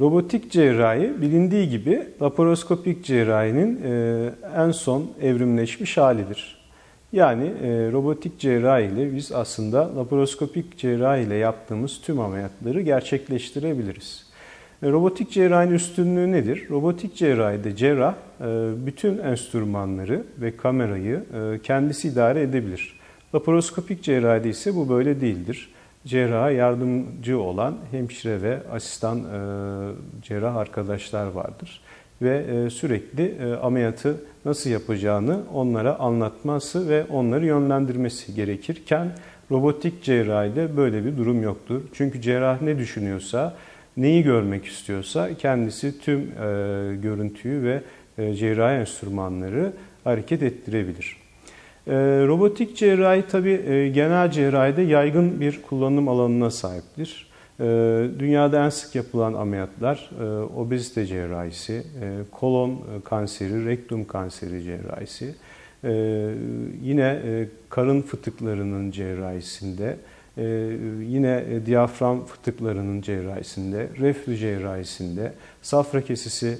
Robotik cerrahi bilindiği gibi laparoskopik cerrahinin e, en son evrimleşmiş halidir. Yani e, robotik cerrahi ile biz aslında laparoskopik cerrahi ile yaptığımız tüm ameliyatları gerçekleştirebiliriz. E, robotik cerrahinin üstünlüğü nedir? Robotik cerrahide cerrah bütün enstrümanları ve kamerayı kendisi idare edebilir. Laparoskopik cerrahide ise bu böyle değildir cerraha yardımcı olan hemşire ve asistan e, cerrah arkadaşlar vardır. Ve e, sürekli e, ameliyatı nasıl yapacağını onlara anlatması ve onları yönlendirmesi gerekirken robotik cerrahide böyle bir durum yoktur. Çünkü cerrah ne düşünüyorsa, neyi görmek istiyorsa kendisi tüm görüntüyü ve cerrahi enstrümanları hareket ettirebilir. Ee, robotik cerrahi tabi e, genel cerrahide yaygın bir kullanım alanına sahiptir. Ee, dünyada en sık yapılan ameliyatlar e, obezite cerrahisi, e, kolon kanseri, rektum kanseri cerrahisi, yine karın fıtıklarının cerrahisinde, yine diyafram fıtıklarının cerrahisinde, reflü cerrahisinde, safra kesisi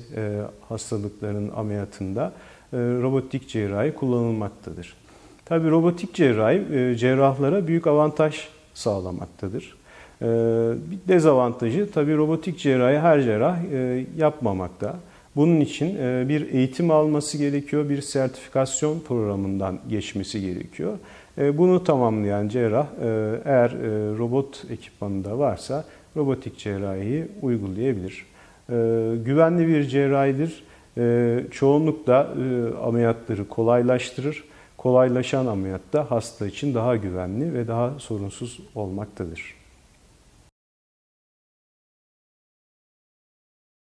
hastalıklarının ameliyatında robotik cerrahi kullanılmaktadır. Tabii robotik cerrahi e, cerrahlara büyük avantaj sağlamaktadır. E, bir dezavantajı tabii robotik cerrahi her cerrah e, yapmamakta. Bunun için bir eğitim alması gerekiyor, bir sertifikasyon programından geçmesi gerekiyor. Bunu tamamlayan cerrah eğer robot ekipmanında varsa robotik cerrahiyi uygulayabilir. Güvenli bir cerrahidir. Çoğunlukla ameliyatları kolaylaştırır kolaylaşan ameliyatta hasta için daha güvenli ve daha sorunsuz olmaktadır.